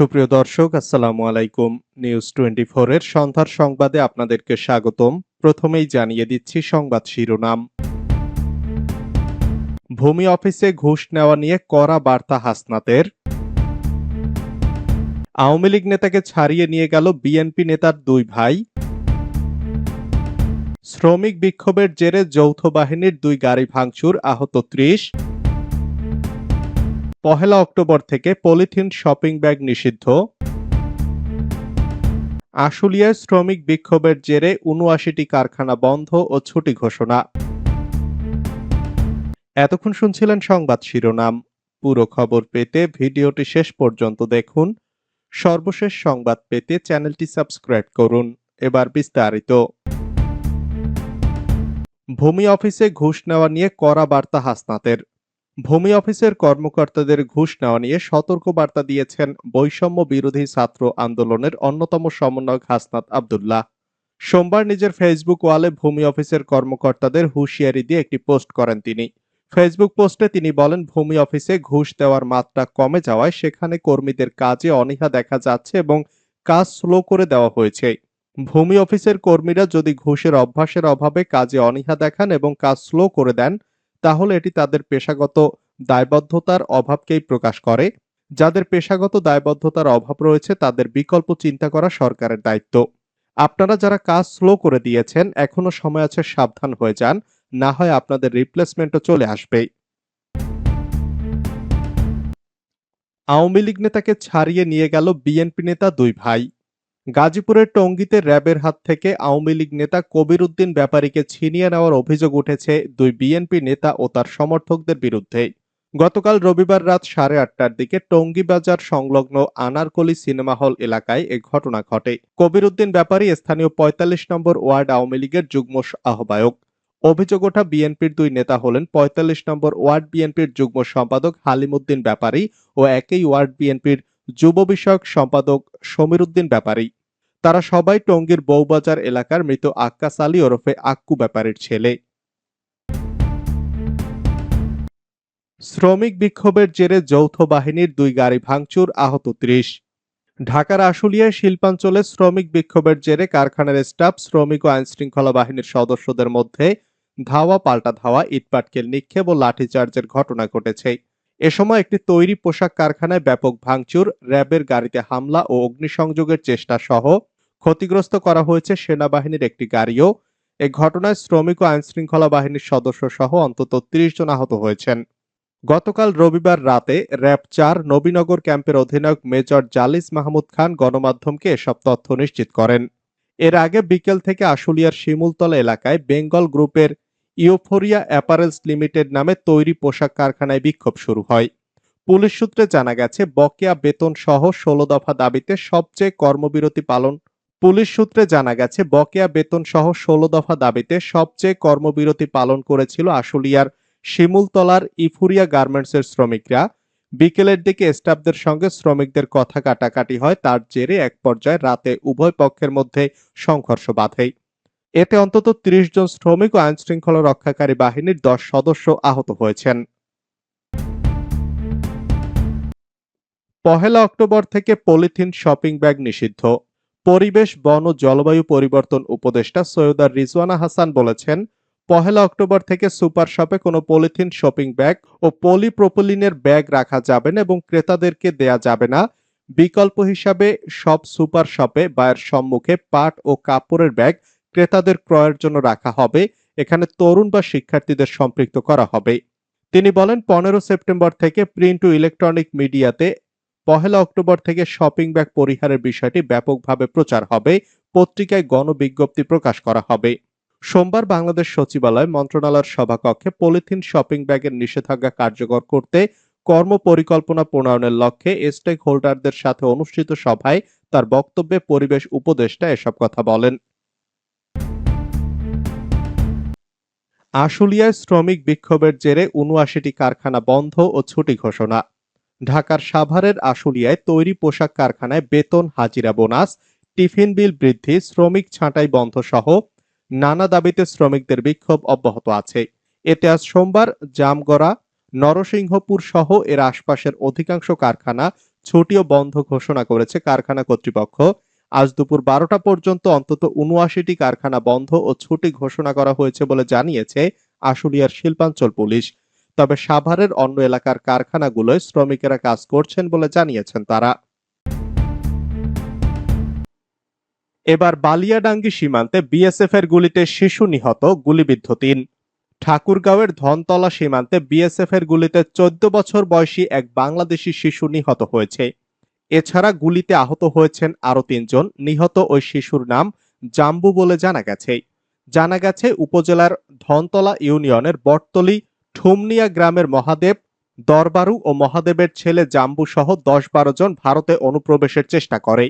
সুপ্রিয় দর্শক, আসসালামু আলাইকুম। নিউজ টোয়েন্টি এর সন্ধ্যার সংবাদে আপনাদেরকে স্বাগতম। প্রথমেই জানিয়ে দিচ্ছি সংবাদ শিরোনাম। ভূমি অফিসে ঘুষ নেওয়া নিয়ে কড়া বার্তা হাসনাতের। আওয়ামী লীগ নেতাকে ছাড়িয়ে নিয়ে গেল বিএনপি নেতার দুই ভাই। শ্রমিক বিক্ষোভের জেরে যৌথ বাহিনীর দুই গাড়ি ভাঙচুর, আহত ত্রিশ। পহেলা অক্টোবর থেকে পলিথিন শপিং ব্যাগ নিষিদ্ধ। আশুলিয়ায় শ্রমিক বিক্ষোভের জেরে উনআশিটি কারখানা বন্ধ ও ছুটি ঘোষণা। এতক্ষণ শুনছিলেন সংবাদ শিরোনাম। পুরো খবর পেতে ভিডিওটি শেষ পর্যন্ত দেখুন। সর্বশেষ সংবাদ পেতে চ্যানেলটি সাবস্ক্রাইব করুন। এবার বিস্তারিত। ভূমি অফিসে ঘুষ নেওয়া নিয়ে কড়া বার্তা হাসনাতের। ভূমি অফিসের কর্মকর্তাদের ঘুষ নেওয়া নিয়ে সতর্ক বার্তা দিয়েছেন বৈষম্য বিরোধী ছাত্র আন্দোলনের অন্যতম সমন্বয়ক হাসনাত আবদুল্লাহ। সোমবার নিজের ফেসবুক ওয়ালে ভূমি অফিসের কর্মকর্তাদের হুঁশিয়ারি দিয়ে একটি পোস্ট করেন তিনি। ফেসবুক পোস্টে তিনি বলেন, ভূমি অফিসে ঘুষ দেওয়ার মাত্রা কমে যাওয়ায় সেখানে কর্মীদের কাজে অনীহা দেখা যাচ্ছে এবং কাজ স্লো করে দেওয়া হয়েছে। ভূমি অফিসের কর্মীরা যদি ঘুষের অভ্যাসের অভাবে কাজে অনীহা দেখান এবং কাজ স্লো করে দেন তাহলে এটি তাদের পেশাগত দায়বদ্ধতার অভাবকেই প্রকাশ করে। যাদের পেশাগত দায়বদ্ধতার অভাব রয়েছে, তাদের বিকল্প চিন্তা করা সরকারের দায়িত্ব। আপনারা যারা কাজ স্লো করে দিয়েছেন, এখনও সময় আছে সাবধান হয়ে যান, না হয় আপনাদের রিপ্লেসমেন্টও চলে আসবে আওয়ামী লীগ নেতাকে ছাড়িয়ে নিয়ে গেল বিএনপি নেতা দুই ভাই। গাজীপুরের টঙ্গীতে র্যাবের হাত থেকে আওয়ামী লীগ নেতা কবির উদ্দিন ব্যাপারীকে ছিনিয়ে নেওয়ার অভিযোগ উঠেছে দুই বিএনপি নেতা ও তার সমর্থকদের বিরুদ্ধে। গতকাল রবিবার রাত সাড়ে আটটার দিকে টঙ্গী বাজার সংলগ্ন আনারকলি সিনেমা হল এলাকায় এ ঘটনা ঘটে। কবির উদ্দিন ব্যাপারী স্থানীয় পঁয়তাল্লিশ নম্বর ওয়ার্ড আওয়ামী লীগের যুগ্ম আহ্বায়ক। অভিযোগ ওঠা বিএনপির দুই নেতা হলেন পঁয়তাল্লিশ নম্বর ওয়ার্ড বিএনপির যুগ্ম সম্পাদক হালিমুদ্দিন ব্যাপারী ও একই ওয়ার্ড বিএনপির যুব বিষয়ক সম্পাদক সমীর উদ্দিন ব্যাপারী। তারা সবাই টঙ্গীর বউবাজার এলাকার মৃত আক্কাস আলী ওরফে আক্কু ব্যাপারের ছেলে। শ্রমিক বিক্ষোভের জেরে যৌথ বাহিনীর দুই গাড়ি ভাঙচুর, আহত ত্রিশ। ঢাকার আশুলিয়ায় শিল্পাঞ্চলে শ্রমিক বিক্ষোভের জেরে কারখানার স্টাফ, শ্রমিক ও আইনশৃঙ্খলা বাহিনীর সদস্যদের মধ্যে ধাওয়া, পাল্টা ধাওয়া, ইটপাটকেল নিক্ষেপ ও লাঠিচার্জের ঘটনা ঘটেছে। এ সময় একটি তৈরি পোশাক কারখানায় ব্যাপক ভাঙচুর, র্যাবের গাড়িতে হামলা ও অগ্নিসংযোগের চেষ্টা সহ ক্ষতিগ্রস্ত করা হয়েছে সেনাবাহিনীর একটি গাড়িও। এ ঘটনায় শ্রমিক ও আইনশৃঙ্খলা বাহিনীর সদস্য সহ অন্তত ত্রিশ জন আহত হয়েছেন। গতকাল রবিবার রাতে র্যাব চার নবীনগর ক্যাম্পের অধিনায়ক মেজর জালিস মাহমুদ খান গণমাধ্যমকে এসব তথ্য নিশ্চিত করেন। এর আগে বিকেল থেকে আশুলিয়ার শিমুলতলা এলাকায় বেঙ্গল গ্রুপের ইউফোরিয়া অ্যাপারেলস লিমিটেড নামে তৈরি পোশাক কারখানায় বিক্ষোভ শুরু হয়। পুলিশ সূত্রে জানা গেছে, বকেয়া বেতন সহ ষোলো দফা দাবিতে সবচেয়ে কর্মবিরতি পালন পুলিশ সূত্রে জানা গেছে, বকেয়া বেতন সহ ষোলো দফা দাবিতে সবচেয়ে কর্মবিরতি পালন করেছিল আশুলিয়ার শিমুলতলার ইফুরিয়া গার্মেন্টসের শ্রমিকরা। বিকেলের দিকে স্টাফদের সঙ্গে শ্রমিকদের কথা কাটাকাটি হয়, তার জেরে এক পর্যায়ে রাতে উভয় পক্ষের মধ্যে সংঘর্ষ বাধে। এতে অন্তত ত্রিশ জন শ্রমিক ও আইন শৃঙ্খলা রক্ষাকারী বাহিনীর দশ সদস্য আহত হয়েছেন। পহেলা অক্টোবর থেকে পলিথিন শপিং ব্যাগ নিষিদ্ধ। পরিবেশ, বন ও জলবায়ু পরিবর্তন উপদেষ্টা সৈয়দা রিজওয়ানা হাসান বলেছেন, পহেলা অক্টোবর থেকে সুপার শপে কোনো পলিথিন শপিং ব্যাগ ও পলিপ্রোপলিনের ব্যাগ রাখা যাবে না এবং ক্রেতাদেরকে দেয়া যাবে না। বিকল্প হিসাবে সব সুপার শপে বায়ের সম্মুখে পাট ও কাপড়ের ব্যাগ ক্রেতাদের ক্রয়ের জন্য রাখা হবে। এখানে তরুণ বা শিক্ষার্থীদের সম্পৃক্ত করা হবে। তিনি বলেন, পনেরো সেপ্টেম্বর থেকে প্রিন্ট ও ইলেকট্রনিক মিডিয়াতে পহেলা অক্টোবর থেকে শপিং ব্যাগ পরিহারের বিষয়টি ব্যাপকভাবে প্রচার হবে। পত্রিকায় গণবিজ্ঞপ্তি প্রকাশ করা হবে। সোমবার বাংলাদেশ সচিবালয় মন্ত্রণালয়ের সভাকক্ষে পলিথিন শপিং ব্যাগের নিষেধাজ্ঞা কার্যকর করতে কর্ম পরিকল্পনা প্রণয়নের লক্ষ্যে স্টেক হোল্ডারদের সাথে অনুষ্ঠিত সভায় তার বক্তব্যে পরিবেশ উপদেষ্টা এসব কথা বলেন। আশুলিয়ায় শ্রমিক বিক্ষোভের জেরে উনআশিটি কারখানা বন্ধ ও ছুটি ঘোষণা। ঢাকার সাভারের আশুলিয়ায় তৈরি পোশাক কারখানায় বেতন, হাজিরা বোনাস, টিফিন বিল বৃদ্ধি, শ্রমিক ছাঁটাই বন্ধ সহ নানা দাবিতে শ্রমিকদের বিক্ষোভ অব্যাহত আছে। এতে আজ সোমবার জামগড়া, নরসিংহপুর সহ এর আশপাশের অধিকাংশ কারখানা ছুটিও বন্ধ ঘোষণা করেছে কারখানা কর্তৃপক্ষ। আজ দুপুর বারোটা পর্যন্ত অন্তত উনআশিটি কারখানা বন্ধ ও ছুটি ঘোষণা করা হয়েছে বলে জানিয়েছে আশুলিয়ার শিল্পাঞ্চল পুলিশ। তবে সাভারের অন্য এলাকার কারখানাগুলোয় শ্রমিকেরা কাজ করছেন বলে জানিয়েছেন তারা। এবার বালিয়াডাঙ্গি সীমান্তে বিএসএফ এর গুলিতে শিশু নিহত গুলিবিদ্ধ তিন। ঠাকুরগাঁওয়ের ধনতলা সীমান্তে বিএসএফ এর গুলিতে চোদ্দ বছর বয়সী এক বাংলাদেশি শিশু নিহত হয়েছে। এছাড়া গুলিতে আহত হয়েছেন আরও তিনজন। নিহত ওই শিশুর নাম জাম্বু বলে জানা গেছে। জানা গেছে, উপজেলার ধনতলা ইউনিয়নের বটতলি ঠুমনিয়া গ্রামের মহাদেব, দরবারু ও মহাদেবের ছেলে জাম্বু সহ দশ বারো জন ভারতে অনুপ্রবেশের চেষ্টা করে।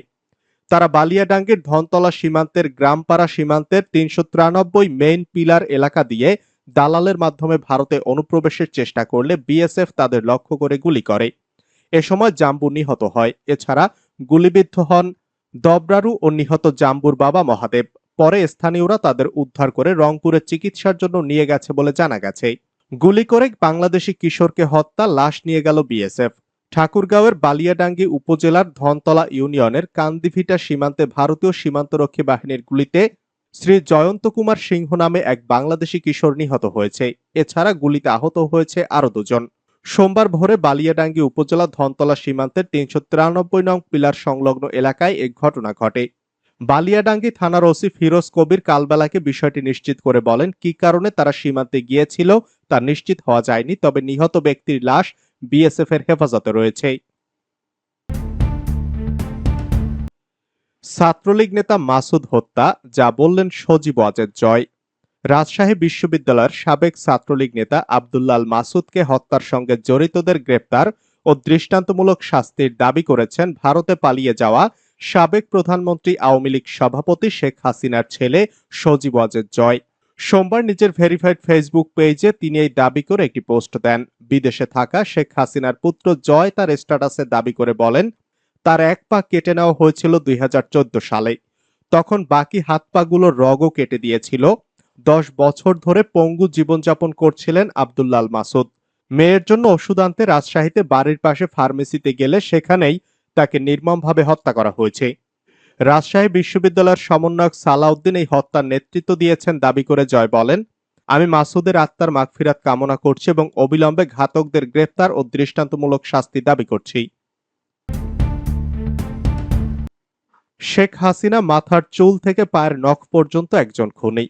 তারা বালিয়াডাঙ্গের ধনতলা সীমান্তের গ্রামপাড়া সীমান্তের তিনশো তিরানব্বই মেইন পিলার এলাকা দিয়ে দালালের মাধ্যমে ভারতে অনুপ্রবেশের চেষ্টা করলে বিএসএফ তাদের লক্ষ্য করে গুলি করে। এ সময় জাম্বু নিহত হয়। এছাড়া গুলিবিদ্ধ হন দবরারু ও নিহত জাম্বুর বাবা মহাদেব। পরে স্থানীয়রা তাদের উদ্ধার করে রংপুরে চিকিৎসার জন্য নিয়ে গেছে বলে জানা গেছে। গুলি করে বাংলাদেশি কিশোরকে হত্যা, লাশ নিয়ে গেল বিএসএফ। ঠাকুরগাঁওয়ের বালিয়াডাঙ্গি উপজেলার ধনতলা ইউনিয়নের কান্দিভিটা সীমান্তে ভারতীয় সীমান্তরক্ষী বাহিনীর গুলিতে শ্রী জয়ন্ত কুমার সিংহ নামে এক বাংলাদেশি কিশোর নিহত হয়েছে। এছাড়া গুলিতে আহত হয়েছে আরও দুজন। সোমবার ভোরে বালিয়াডাঙ্গি উপজেলা ধনতলা সীমান্তের তিনশো তিরানব্বই নং পিলার সংলগ্ন এলাকায় এই ঘটনা ঘটে। বালিয়াডাঙ্গি থানার ওসি ফিরোজ কবির কালবেলাকে বিষয়টি নিশ্চিত করে বলেন, কি কারণে তারা সীমান্তে গিয়েছিল তা নিশ্চিত হওয়া যায়নি, তবে নিহত ব্যক্তির লাশ বিএসএফ এর হেফাজতে রয়েছে। ছাত্রলীগ নেতা মাসুদ হত্যা, যা বললেন সজীব ওয়াজেদ জয়। রাজশাহী বিশ্ববিদ্যালয়ের সাবেক ছাত্রলীগ নেতা আবদুল্লাল মাসুদকে হত্যার সঙ্গে জড়িতদের গ্রেপ্তার ও দৃষ্টান্তমূলক শাস্তির দাবি করেছেন ভারতে পালিয়ে যাওয়া সাবেক প্রধানমন্ত্রী আওয়ামী লীগ সভাপতি শেখ হাসিনার ছেলে সজীব ওয়াজেদ জয়। সোমবার নিজের ভেরিফাইড ফেসবুক পেজে তিনি এই দাবি করে একটি পোস্ট দেন। বিদেশে থাকা শেখ হাসিনার পুত্র জয় তার স্ট্যাটাসে দাবি করে বলেন, তার এক পা কেটে নেওয়া হয়েছিল দুই হাজার চোদ্দ সালে। তখন বাকি হাত পাগুলোর রগও কেটে দিয়েছিল। দশ বছর ধরে পঙ্গু জীবনযাপন করছিলেন আবদুল্লাল মাসুদ। মেয়ের জন্য ওষুধ আনতে রাজশাহীতে বাড়ির পাশে ফার্মেসিতে গেলে সেখানেই তাকে নির্মমভাবে হত্যা করা হয়েছে। রাজশাহী বিশ্ববিদ্যালয়ের সমন্বয়ক সালাউদ্দিন এই হত্যার নেতৃত্ব দিয়েছেন দাবি করে জয় বলেন, আমি মাসুদের আত্মার মাগফিরাত কামনা করছি এবং অবিলম্বে ঘাতকদের গ্রেফতার ও দৃষ্টান্তমূলক শাস্তি দাবি করছি। শেখ হাসিনা মাথার চুল থেকে পায়ের নখ পর্যন্ত একজন খুনি।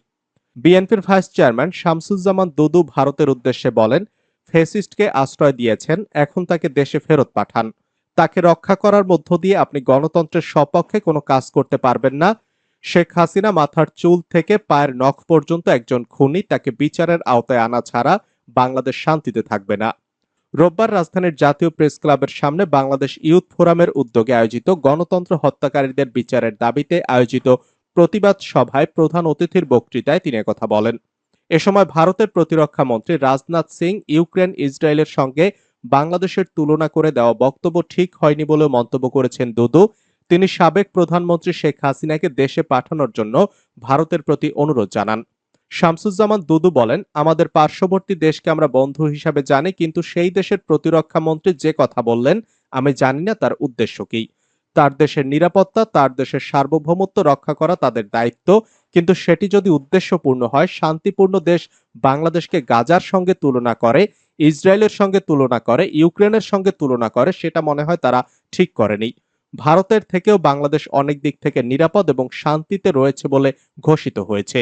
বিএনপির ভাইস চেয়ারম্যান শামসুজ্জামান দুদু ভারতের উদ্দেশ্যে বলেন, ফেসিস্টকে আশ্রয় দিয়েছেন, এখন তাকে দেশে ফেরত পাঠান। তাকে রক্ষা করার মধ্য দিয়ে আপনি গণতন্ত্রের সপক্ষে কোনো কাজ করতে পারবেন না। শেখ হাসিনা মাথার চুল থেকে পায়ের নখ পর্যন্ত একজন খুনি, তাকে বিচারের আওতায় আনা ছাড়া বাংলাদেশ শান্তিতে থাকবে না। রোববার রাজধানীর জাতীয় প্রেস ক্লাবের সামনে বাংলাদেশ ইউথ ফোরামের উদ্যোগে আয়োজিত গণতন্ত্র হত্যাকারীদের বিচারের দাবিতে আয়োজিত প্রতিবাদ সভায় প্রধান অতিথির বক্তৃতায় তিনি কথা বলেন। এ সময় ভারতের প্রতিরক্ষা মন্ত্রী রাজনাথ সিং ইউক্রেন ইসরায়েলের সঙ্গে বাংলাদেশের তুলনা করে দেওয়া বক্তব্য ঠিক হয়নি বলে মন্তব্য করেছেন দুদু। তিনি সাবেক প্রধানমন্ত্রী শেখ হাসিনাকে দেশে পাঠানোর জন্য ভারতের প্রতি অনুরোধ জানান। শামসুজ্জামান দুদু বলেন, আমাদের পার্শ্ববর্তী দেশকে আমরা বন্ধু হিসাবে জানি, কিন্তু সেই দেশের প্রতিরক্ষা মন্ত্রী যে কথা বললেন, আমি জানি না তার উদ্দেশ্য কি। তার দেশের নিরাপত্তা, তার দেশের সার্বভৌমত্ব রক্ষা করা তাদের দায়িত্ব। কিন্তু সেটি যদি উদ্দেশ্যপূর্ণ হয়, শান্তিপূর্ণ দেশ বাংলাদেশকে গাজার সঙ্গে তুলনা করে, ইসরায়েলের সঙ্গে তুলনা করে, ইউক্রেনের সঙ্গে তুলনা করে, সেটা মনে হয় তারা ঠিক করেনি। ভারতের থেকেও বাংলাদেশ অনেক দিক থেকে নিরাপদ এবং শান্তিতে রয়েছে বলে ঘোষিত হয়েছে।